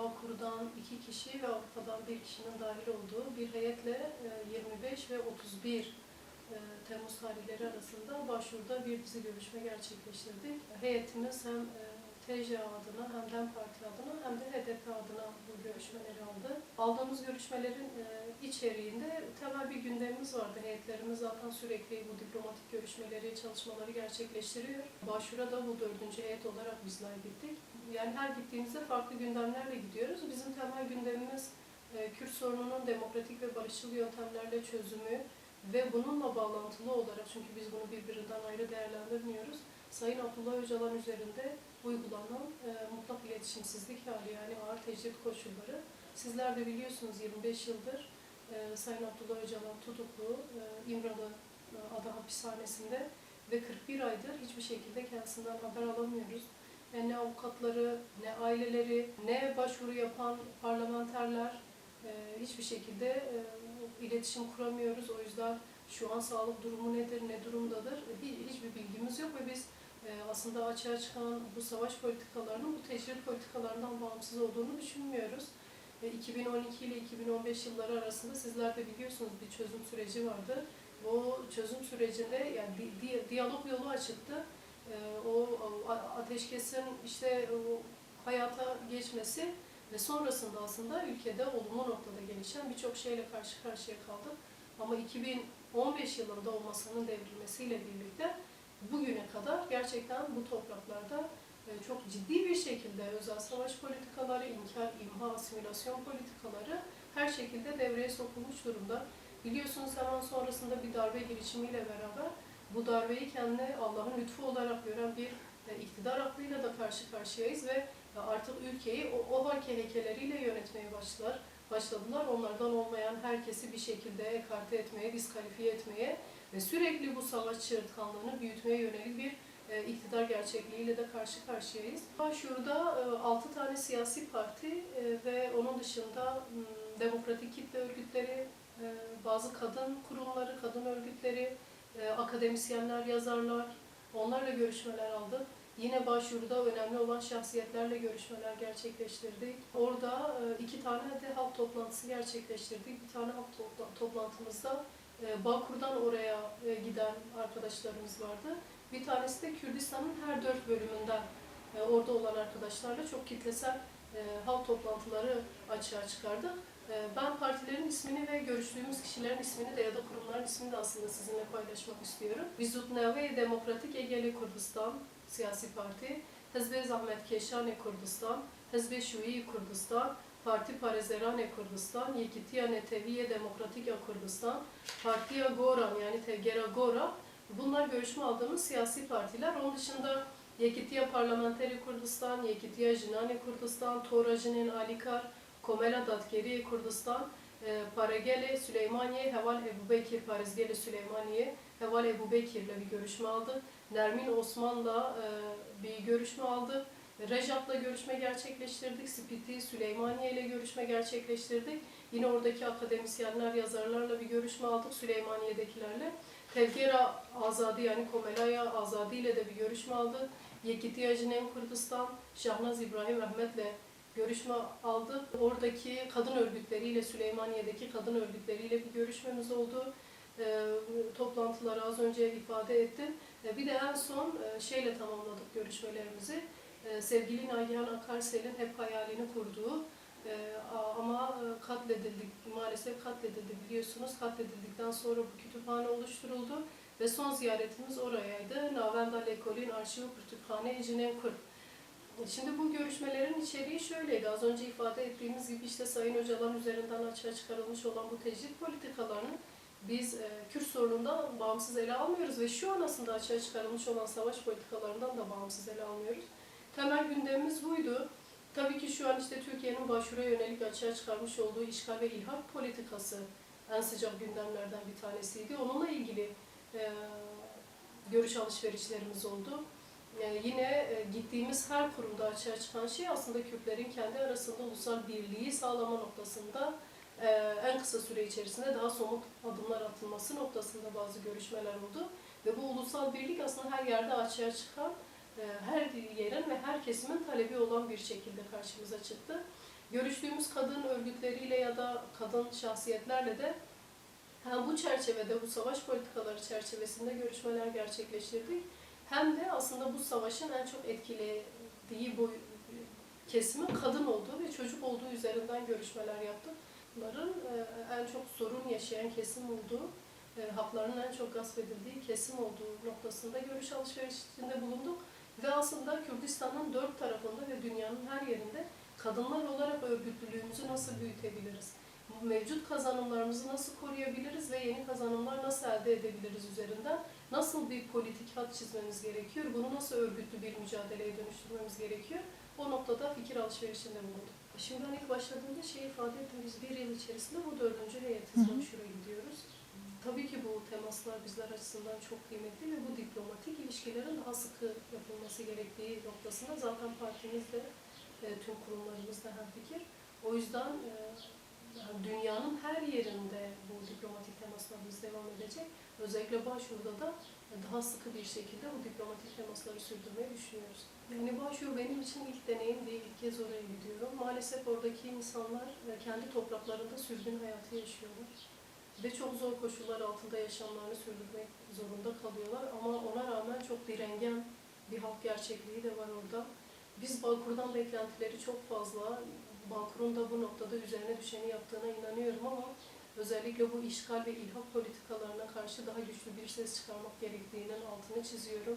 Bağkur'dan iki kişi ve Avrupa'dan bir kişinin dahil olduğu bir heyetle e, 25 ve 31 e, Temmuz tarihleri arasında başvuruda bir dizi görüşme gerçekleştirdik. Heyetimiz hem TC adına hem DEM Parti adına hem de HDP adına bu görüşmeleri aldı. Aldığımız görüşmelerin e, içeriğinde temel bir gündemimiz vardı. Heyetlerimiz zaten sürekli bu diplomatik görüşmeleri, çalışmaları gerçekleştiriyor. Başvura da bu dördüncü heyet olarak bizler gittik. Yani her gittiğimizde farklı gündemlerle gidiyoruz. Bizim temel gündemimiz e, Kürt sorununun demokratik ve barışçıl yöntemlerle çözümü ve bununla bağlantılı olarak çünkü biz bunu birbirinden ayrı değerlendirmiyoruz. Sayın Abdullah Öcalan üzerinde uygulanan e, mutlak iletişimsizlik hali yani ağır tecrit koşulları. Sizler de biliyorsunuz 25 yıldır e, Sayın Abdullah Öcalan tutuklu e, İmralı e, Ada Hapishanesi'nde ve 41 aydır hiçbir şekilde kendisinden haber alamıyoruz. E, ne avukatları, ne aileleri, ne başvuru yapan parlamenterler e, hiçbir şekilde e, iletişim kuramıyoruz. O yüzden şu an sağlık durumu nedir, ne durumdadır hi- hiçbir bilgimiz yok ve biz e, aslında açığa çıkan bu savaş politikalarının bu tecrit politikalarından bağımsız olduğunu düşünmüyoruz. E, 2012 ile 2015 yılları arasında sizler de biliyorsunuz bir çözüm süreci vardı. O çözüm sürecinde yani di- di- diyalog yolu açıktı. E, o ateşkesin işte o hayata geçmesi ve sonrasında aslında ülkede olumlu noktada gelişen birçok şeyle karşı karşıya kaldık. Ama 2015 yılında o masanın devrilmesiyle birlikte bugüne kadar gerçekten bu topraklarda e, çok ciddi bir şekilde özel savaş politikaları, inkar, imha, asimilasyon politikaları her şekilde devreye sokulmuş durumda. Biliyorsunuz hemen sonrasında bir darbe girişimiyle beraber bu darbeyi kendine Allah'ın lütfu olarak gören bir e, iktidar aklıyla da karşı karşıyayız ve e, artık ülkeyi o, o hekeleriyle yönetmeye başlar, başladılar. Onlardan olmayan herkesi bir şekilde ekarte etmeye, diskalifiye etmeye ve sürekli bu savaş çığırtkanlığını büyütmeye yönelik bir e, iktidar gerçekliğiyle de karşı karşıyayız. Başvuruda 6 tane siyasi parti e, ve onun dışında demokratik kitle örgütleri, e, bazı kadın kurumları, kadın örgütleri, e, akademisyenler, yazarlar, onlarla görüşmeler aldık. Yine başvuruda önemli olan şahsiyetlerle görüşmeler gerçekleştirdik. Orada e, iki tane de halk toplantısı gerçekleştirdik. Bir tane halk topla- toplantımızda e, Bakur'dan oraya e, giden arkadaşlarımız vardı. Bir tanesi de Kürdistan'ın her dört bölümünden e, orada olan arkadaşlarla çok kitlesel halk toplantıları açığa çıkardık. E, Ben partilerin ismini ve görüştüğümüz kişilerin ismini de ya da kurumların ismini de aslında sizinle paylaşmak istiyorum. Vizutneve Demokratik Egeli Kurdistan siyasi parti, Hizb-i Zahmet Keşane Kurdistan, Hizb-i Şui Kurdistan, Parti Parezerane Kurdistan, Yekitiya Neteviye Demokratik Ya Kurdistan, Partiya Goran yani Tevgera Gora bunlar görüşme aldığımız siyasi partiler. Onun dışında Yekitiya Parlamenteri Kurdistan, Yekitiya Jinane Kurdistan, Torajinin Alikar, Komela Datkeri Kurdistan, e, Paragele Süleymaniye, Heval Ebu Bekir Parizgele Süleymaniye, Heval Ebu Bekir'le bir görüşme aldık. Nermin Osman'la e, bir görüşme aldık. Rejap'la görüşme gerçekleştirdik. Spiti Süleymaniye ile görüşme gerçekleştirdik. Yine oradaki akademisyenler, yazarlarla bir görüşme aldık Süleymaniye'dekilerle. Tevgera Azadi yani Komelaya Azadi ile de bir görüşme aldık. Yekitiya Cinem Kurdistan, Şahnaz İbrahim Ahmet'le görüşme aldık. Oradaki kadın örgütleriyle, Süleymaniye'deki kadın örgütleriyle bir görüşmemiz oldu. E, toplantıları az önce ifade ettim. E, bir de en son e, şeyle tamamladık görüşmelerimizi. E, sevgili Nagihan Akarsel'in hep hayalini kurduğu e, ama e, katledildik, maalesef katledildi biliyorsunuz. Katledildikten sonra bu kütüphane oluşturuldu ve son ziyaretimiz orayaydı. Navenda Lekol'in arşivi kütüphane Ecine Kur. Şimdi bu görüşmelerin içeriği şöyleydi. Az önce ifade ettiğimiz gibi işte Sayın Öcalan üzerinden açığa çıkarılmış olan bu tecrit politikalarını biz e, Kürt sorunundan bağımsız ele almıyoruz ve şu an aslında açığa çıkarılmış olan savaş politikalarından da bağımsız ele almıyoruz. Temel gündemimiz buydu. Tabii ki şu an işte Türkiye'nin başvuruya yönelik açığa çıkarmış olduğu işgal ve ilhak politikası en sıcak gündemlerden bir tanesiydi. Onunla ilgili e, görüş alışverişlerimiz oldu. E, yine e, gittiğimiz her kurumda açığa çıkan şey aslında Kürtlerin kendi arasında ulusal birliği sağlama noktasında e, en kısa süre içerisinde daha somut adımlar atılması noktasında bazı görüşmeler oldu. Ve bu ulusal birlik aslında her yerde açığa çıkan, her yerin ve her kesimin talebi olan bir şekilde karşımıza çıktı. Görüştüğümüz kadın örgütleriyle ya da kadın şahsiyetlerle de hem bu çerçevede, bu savaş politikaları çerçevesinde görüşmeler gerçekleştirdik. Hem de aslında bu savaşın en çok etkilediği boy, kesimin kadın olduğu ve çocuk olduğu üzerinden görüşmeler yaptık. Bunların e, en çok sorun yaşayan kesim olduğu, e, haklarının en çok gasp edildiği kesim olduğu noktasında görüş alışverişinde bulunduk. Ve aslında Kürdistan'ın dört tarafında ve dünyanın her yerinde kadınlar olarak örgütlülüğümüzü nasıl büyütebiliriz? Mevcut kazanımlarımızı nasıl koruyabiliriz ve yeni kazanımlar nasıl elde edebiliriz üzerinden nasıl bir politik hat çizmemiz gerekiyor? Bunu nasıl örgütlü bir mücadeleye dönüştürmemiz gerekiyor? O noktada fikir alışverişinde bulunduk. Şimdi ben ilk başladığımda şey ifade ettim, biz bir yıl içerisinde bu dördüncü heyetiz Hı hı. Başur'a gidiyoruz. Temaslar bizler açısından çok kıymetli ve bu diplomatik ilişkilerin daha sıkı yapılması gerektiği noktasında zaten partimiz de e, tüm kurumlarımız da hemfikir. O yüzden e, dünyanın her yerinde bu diplomatik temaslarımız devam edecek. Özellikle Başur'da da daha sıkı bir şekilde bu diplomatik temasları sürdürmeyi düşünüyoruz. Yani Başur benim için ilk deneyim değil, ilk kez oraya gidiyorum. Maalesef oradaki insanlar e, kendi topraklarında sürgün hayatı yaşıyorlar. Ve çok zor koşullar altında yaşamlarını sürdürmek zorunda kalıyorlar. Ama ona rağmen çok direngen bir halk gerçekliği de var orada. Biz Balkur'dan beklentileri çok fazla. Balkur'un da bu noktada üzerine düşeni yaptığına inanıyorum ama özellikle bu işgal ve ilhak politikalarına karşı daha güçlü bir ses çıkarmak gerektiğinin altını çiziyorum.